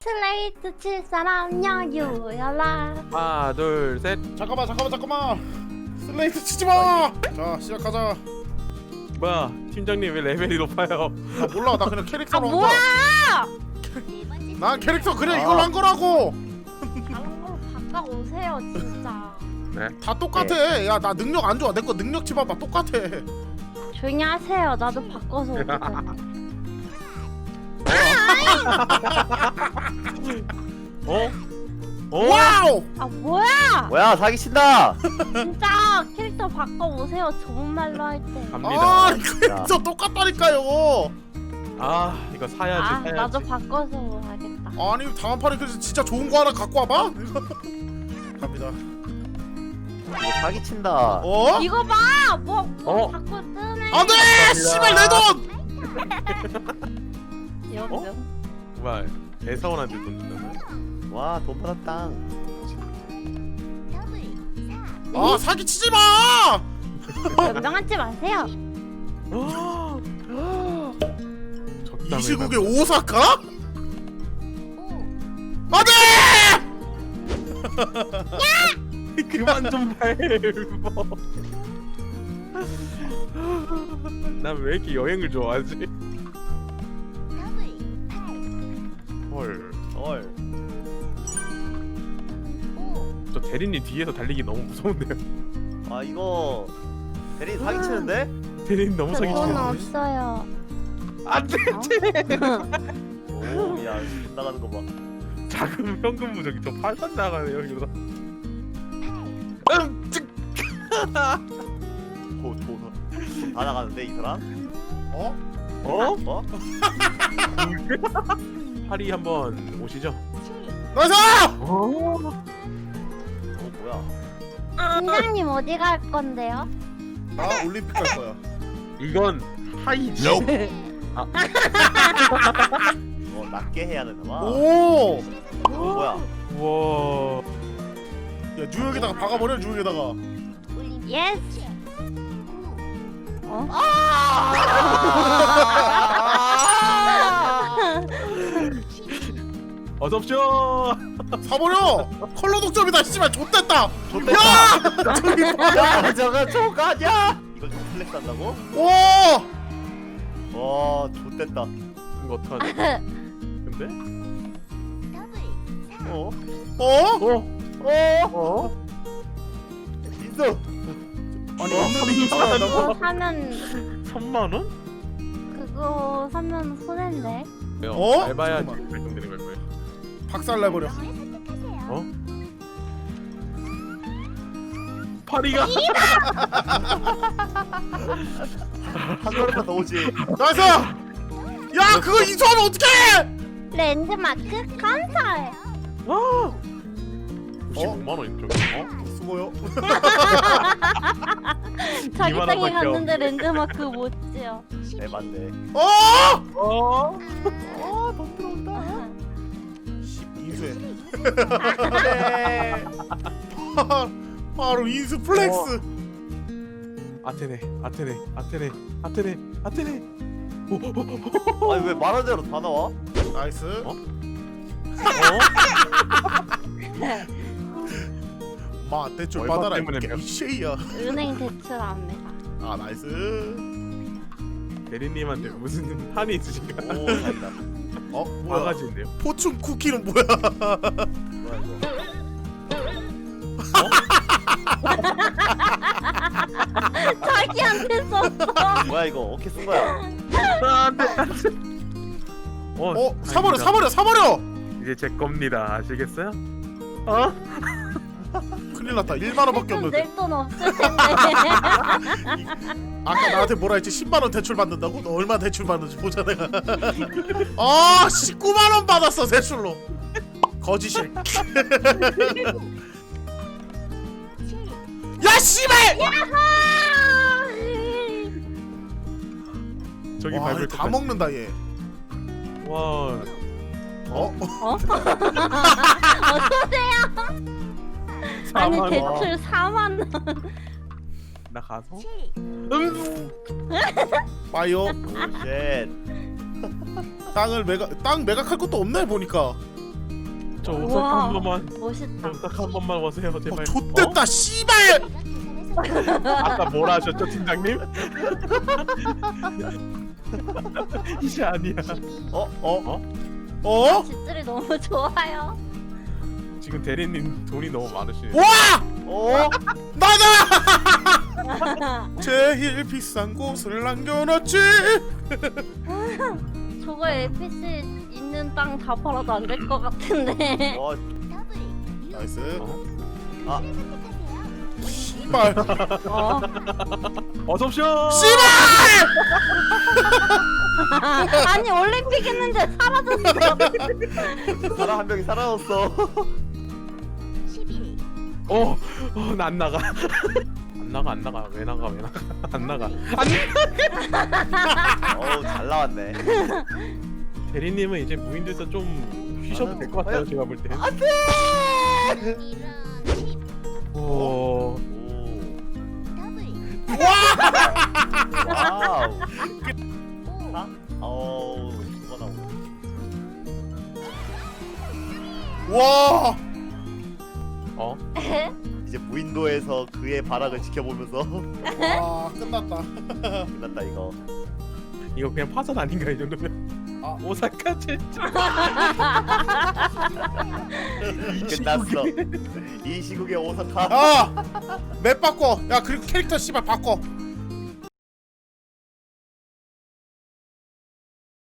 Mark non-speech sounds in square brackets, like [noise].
슬레이트 칠 사람 여유 연락 하나 둘셋 잠깐만 잠깐만 잠깐만 슬레이트 치지 마. 자 시작하자. 뭐야 팀장님 왜 레벨이 높아요 나 몰라 나 그냥 아 캐릭터로 한 뭐야 거야. 난 캐릭터 그냥 아. 이걸로 한 거라고. 다른 걸로 바꿔 오세요 진짜 다 똑같아. 야 나 능력 안 좋아. 내 거 능력치 봐봐 똑같아. 조용히 하세요 나도 바꿔서 [laughs] 오거든 어? 어? 와우. 아 뭐야 뭐야 사기 친다. 진짜 캐릭터 바꿔 오세요 좋은 말로 할 때 갑니다 아 진짜 똑같다니까요. 아 이거 사야지 아 사야지 나도 바꿔서 하겠다 아니 다음 판에 그래서 진짜 좋은 거 하나 갖고 와봐. 갑니다. 이거 사기 친다. 어? 이거 봐! 뭐, 뭐 어? 자꾸 뜨네 안돼! 씨발 내 돈! [laughs] 여기 어? 뭐야 대사원한테 돈 준다고요? 와돈 받았다. 아 사기 치지 마! 연병하지 마세요 [gasps] 이 시국에 오사카? 안돼! [laughs] 그만 좀 밟어 난 왜 이렇게 여행을 좋아하지? 헐. 헐. 저 대리님 뒤에서 달리기 너무 무서운데요. 아 이거 대리 사기 치는데? 대리님 너무 사기 돈 치는데. 없어요 안 돼. 오야 나가는 거 봐. 자금 현금 무적이 저 팔선 나가네요 이러다. 음, 찍. 오돈다 나가는데 이 사람? 어? 어? 어? [laughs] 파리 한번 오시죠. 나이스! 어? 어 뭐야? 팀장님 어디 갈 건데요? 나 올림픽 갈 거야. 이건 하이지. 어 낮게 해야 되나 봐. 오! 어, 뭐야? 와. 야 뉴욕에다가 박아버려 뉴욕에다가. 예스 어? [laughs] 어서 오십시오. 사버려! 컬러 독점이다 씨발 좆됐다! 좋댔다. 야 [laughs] 저거 저거 아니야? 이걸 좀 플렉스 한다고? 오! 와 좋댔다. 이거 어떡하지? [laughs] 근데? 어? 어? 어? 어? 어? 인수. 아니 없는데 이거 한다고? 그거 사면 천만 원? 그거 사면 손해인데 어? 알바야지 잠깐만. 발동되는 걸 거예요. 박살 내버려. 어? 파리가 [laughs] 한 걸음만 더 오지. 나이스! 야 그거 인수하면 어떡해! 랜드마크 건설 아! 95만 원이죠. 어? 수고요. [laughs] 자기 이만 땅에 갔는데 랜드마크 못 지어 네 맞네. 어! 어? 아돈 들어온다. 씨, 인수해. 네. 바로 인수 플렉스. 아테네, 아테네, 아테네, 아테네, 아테네. 오, 오, 오, 오. 아니 왜 말한 대로 다 나와? 나이스. 어? [laughs] 어? 마 대출 얼마 받아라 때문에 몇- 이쉐이야. 은행 대출합니다 아 나이스. 대리님한테 무슨 한이 있으신가? 오 다행이다. 어 뭐야? 바가지인데요. 포춘 쿠키는 뭐야? 뭐야 [laughs] 이거? [laughs] 자기한테 썼어 뭐야 이거 어떻게 쓴 거야? 안돼. 어, 어 사버려. 사버려 사버려. 이제 제 겁니다. 아시겠어요? 어? 큰일 났다. 1만 원밖에 없는데. 낼돈 없을 텐데 [laughs] 아까 나한테 뭐라 했지? 10만 원 대출 받는다고? 너 얼마 대출 받는지 보자 내가. [laughs] 아 19만 원 받았어 대출로. 거짓이. [laughs] 야 씨발! 저기 와, 밟을 다것 먹는다 얘. 와, 어? 어? 어떠세요? 아니 사만 원. 대출 4만 원 나 가서 음 빠요 오쉣 땅을 매각 땅 매각할 것도 없네 보니까 저 오싹. 한 번만 멋있다. 오싹 한 번만 오세요 어, 제발 좆됐다 씨발 어? 아까 뭐라 하셨죠 팀장님? [laughs] 이제 아니야 어? 어? 어? 집들이 너무 좋아요. 지금 대리님 돈이 너무 많으시네 와 어? [laughs] 나다 [laughs] 제일 비싼 곳을 남겨놨지 [laughs] 저거 NPC 있는 땅 다 팔아도 안 될 것 같은데. 어? 나이스 어? 아 씨발 어? 어서오쇼 씨발 아니 올림픽 했는데 사라졌어. 사람 한 명이 살아났어 어, 어, 나 안 나가. [laughs] 안 나가, 안 나가. 왜 나가, 왜 나가. 안 나가. 안 어우 잘 나왔네 대리님은 이제 무인도에서 좀 쉬셔도 될 것 같아요, 제가 볼 때. 오, 오 와우 아? 어우 누가 나오네 와 어? [laughs] 이제 무인도에서 그의 발악을 지켜보면서 와, 끝났다 [laughs] 끝났다 이거 이거 그냥 파산 아닌가, 이 정도면? 아. 오사카 진짜. [laughs] 끝났어 이 시국에 오사카 야맵 바꿔 야 그리고 캐릭터 씨발 바꿔